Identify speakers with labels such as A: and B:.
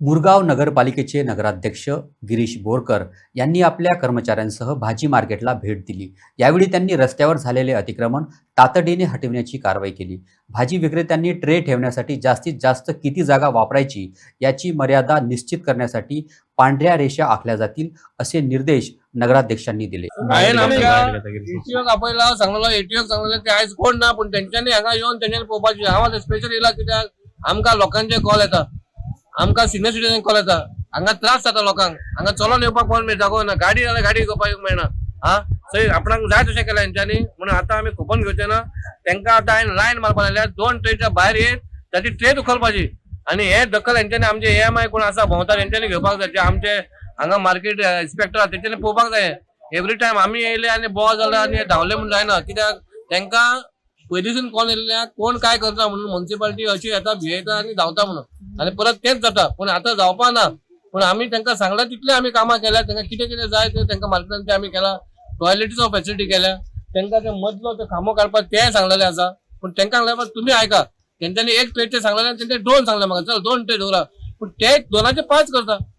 A: मुरगाव नगरपालिकेचे नगराध्यक्ष गिरीश बोरकर यांनी आपल्या कर्मचाऱ्यांसह भाजी मार्केटला भेट दिली. यावेळी त्यांनी रस्त्यावर झालेले अतिक्रमण तातडीने हटविण्याची कारवाई केली. भाजी विक्रेत्यांनी ट्रे ठेवण्यासाठी जास्तीत जास्त किती जागा वापरायची याची मर्यादा निश्चित करण्यासाठी पांढऱ्या रेषा आखल्या जातील असे निर्देश नगराध्यक्षांनी दिले.
B: कोण ना पण तेंच्यांनी हांगा येवन तेंच्यांनी पळोवपाची हांव स्पेशल येयला कित्याक आमकां लोकांचे कॉल येता आमकां सिनियर सिटीजन कॉल येता. हांगा त्रास जाता लोकांक. हांगा चलोन येवपाक कोण जागो ना. गाडी जाल्यार गाडी घेवपाक मेळना. हा? सय आपणाक जाय तशें केलें हेंच्यांनी म्हणून आतां आमी खुपन घेवचे ना. तेंकां आतां हांवें लायन मारपाक लागल्या दोन ट्रेनच्या भायर येत ताची ट्रेन उखलपाची आनी हे दखल हेंच्यांनी आमचे ए एम आय कोण आसा भोंवता हेंच्यांनी घेवपाक जाय आमचे हांगा मार्केट इन्स्पेक्टर आसा तेंच्यांनी पळोवपाक जाय. एवरी टायम आमी येयले आनी बोवाळ जाला आनी धांवले म्हूण जायना. कित्याक? तेंकां पयलींसून कोण येयल्ल्या कोण काय करता म्हणून म्युन्सिपाल्टी अशी येता भियेता आनी धांवता म्हणून. आनी परत तेच जाता पूण आतां जावपा ना. पूण आमी तेंकां सांगला तितले आमी कामां केल्या. तेंकां कितें कितें जाय तें तेंकां तें आमी केला. टॉयलेटीचो फॅसिलिटी केल्या. तेंकां ते मदलो ते खामो काडपाक तें सांगलेलें आसा पूण तेंकां सांगलें तुमी आयका तेंच्यांनी एक प्लेटचे सांगलेलें तेंचे दोन सांगले म्हाका चल दोन ट्रे दवरा पूण ते दोनाचे पांच करता